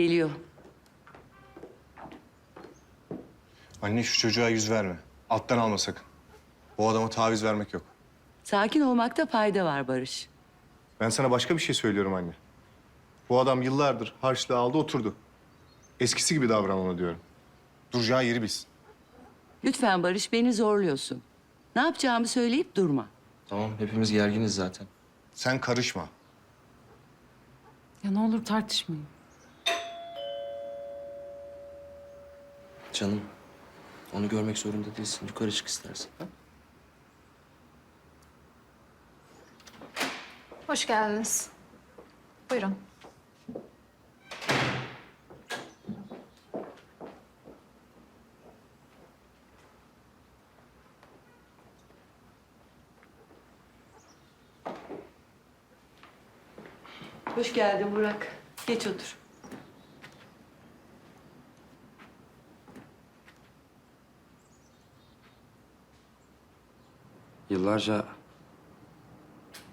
Geliyor. Anne şu çocuğa yüz verme. Alttan alma sakın. Bu adama taviz vermek yok. Sakin olmakta fayda var Barış. Ben sana başka bir şey söylüyorum anne. Bu adam yıllardır harçlığı aldı oturdu. Eskisi gibi davran ona diyorum. Duracağı yeri bilsin. Lütfen Barış beni zorluyorsun. Ne yapacağımı söyleyip durma. Tamam hepimiz gerginiz zaten. Sen karışma. Ya ne olur tartışmayın. Canım onu görmek zorunda değilsin. Yukarı çık istersen. ha? Hoş geldiniz. Buyurun. Hoş geldin Burak. Geç otur. Yıllarca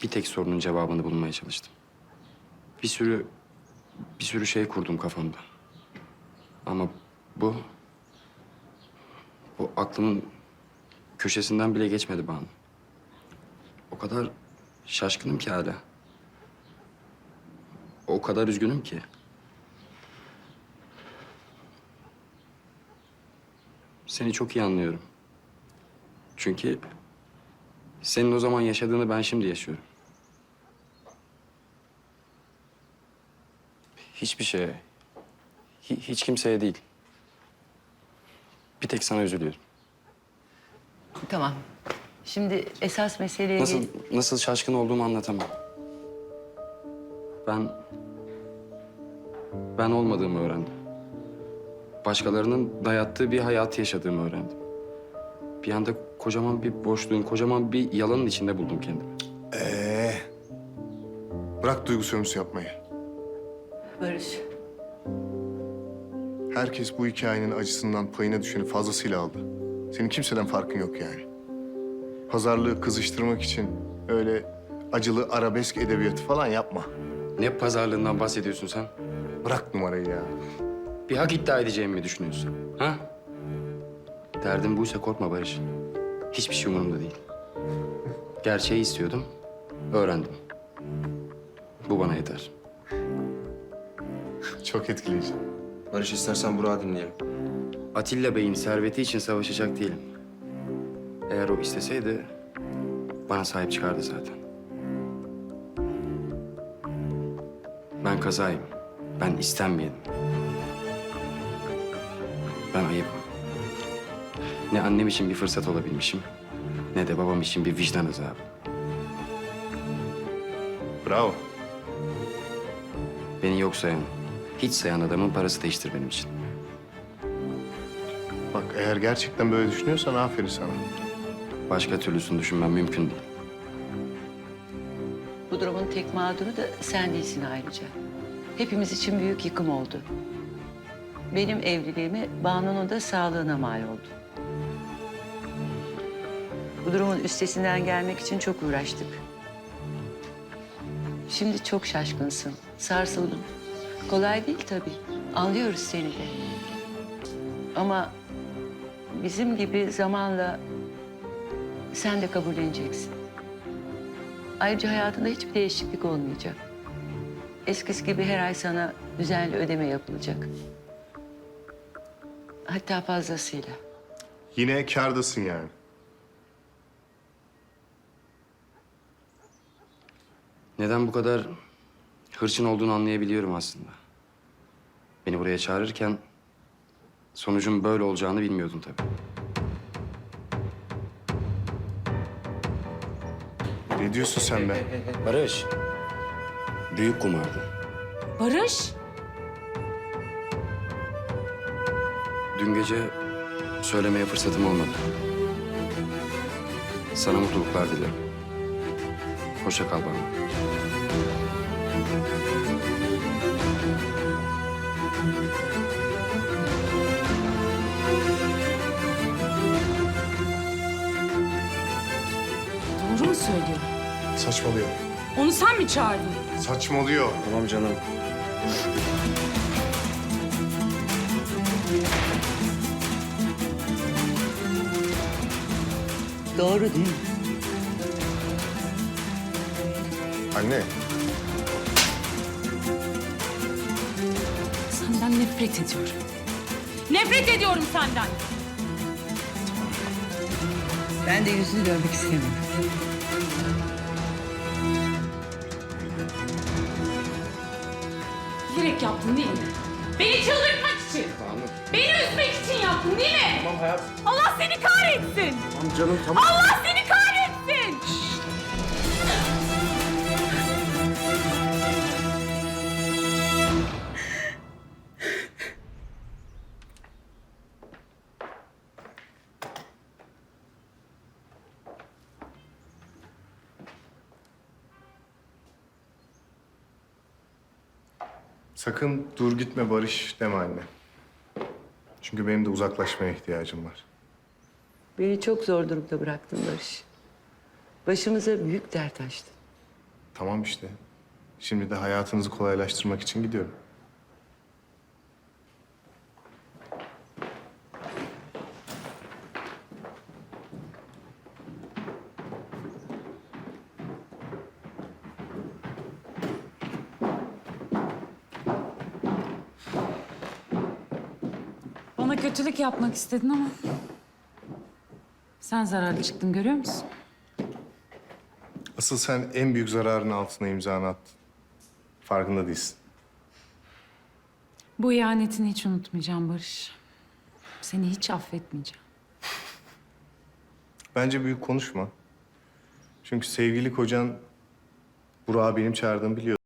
bir tek sorunun cevabını bulmaya çalıştım. Bir sürü bir sürü şey kurdum kafamda. Ama bu bu aklımın köşesinden bile geçmedi bana. O kadar şaşkınım ki hala. O kadar üzgünüm ki. Seni çok iyi anlıyorum. Çünkü senin o zaman yaşadığını ben şimdi yaşıyorum. Hiçbir şeye, hi- hiç kimseye değil. Bir tek sana üzülüyorum. Tamam. Şimdi esas meseleye Nasıl, gel- nasıl şaşkın olduğumu anlatamam. Ben... Ben olmadığımı öğrendim. Başkalarının dayattığı bir hayatı yaşadığımı öğrendim. Bir anda kocaman bir boşluğun, kocaman bir yalanın içinde buldum kendimi. Ee, bırak duygu sömürüsü yapmayı. Barış. Herkes bu hikayenin acısından payına düşeni fazlasıyla aldı. Senin kimseden farkın yok yani. Pazarlığı kızıştırmak için öyle acılı arabesk edebiyatı falan yapma. Ne pazarlığından bahsediyorsun sen? Bırak numarayı ya. Bir hak iddia edeceğimi mi düşünüyorsun? Ha? Derdin buysa korkma Barış. Hiçbir şey umurumda değil. Gerçeği istiyordum, öğrendim. Bu bana yeter. Çok etkileyici. Barış istersen Burak'ı dinleyelim. Atilla Bey'in serveti için savaşacak değilim. Eğer o isteseydi bana sahip çıkardı zaten. Ben kazayım. Ben istenmeyenim. Ben ayıpım. Ne annem için bir fırsat olabilmişim, ne de babam için bir vicdan azabı. Bravo. Beni yok sayan, hiç sayan adamın parası değiştir benim için. Bak eğer gerçekten böyle düşünüyorsan aferin sana. Başka türlüsünü düşünmem mümkün değil. Bu durumun tek mağduru da sen değilsin ayrıca. Hepimiz için büyük yıkım oldu. Benim evliliğime, Banu'nun da sağlığına mal oldu. Bu durumun üstesinden gelmek için çok uğraştık. Şimdi çok şaşkınsın, sarsıldın. Kolay değil tabii. Anlıyoruz seni de. Ama bizim gibi zamanla sen de kabulleneceksin. Ayrıca hayatında hiçbir değişiklik olmayacak. Eskisi gibi her ay sana düzenli ödeme yapılacak. Hatta fazlasıyla. Yine kârdasın yani. Neden bu kadar hırçın olduğunu anlayabiliyorum aslında. Beni buraya çağırırken sonucun böyle olacağını bilmiyordum tabii. Ne diyorsun sen be? Barış. Büyük kumardı. Barış? Dün gece söylemeye fırsatım olmadı. Sana mutluluklar dilerim. Hoşça kal Banu. Doğru mu söylüyor? Saçmalıyor. Onu sen mi çağırdın? Saçmalıyor. Tamam canım. Doğru değil mi? Anne, Senden nefret ediyorum. Nefret ediyorum senden. Ben de yüzünü görmek istemiyorum. Bilerek yaptın değil mi? Beni çıldırtmak için. Beni üzmek için yaptın değil mi? Tamam hayat. Allah seni kahretsin. Tamam canım tamam. Allah seni kahretsin. Sakın dur gitme Barış deme anne. Çünkü benim de uzaklaşmaya ihtiyacım var. Beni çok zor durumda bıraktın Barış. Başımıza büyük dert açtın. Tamam işte. Şimdi de hayatınızı kolaylaştırmak için gidiyorum. Kötülük yapmak istedin ama... Sen zararlı çıktın görüyor musun? Asıl sen en büyük zararın altına imzanı attın. Farkında değilsin. Bu ihanetini hiç unutmayacağım Barış. Seni hiç affetmeyeceğim. Bence büyük konuşma. Çünkü sevgili kocan Burak'ı benim çağırdığımı biliyor.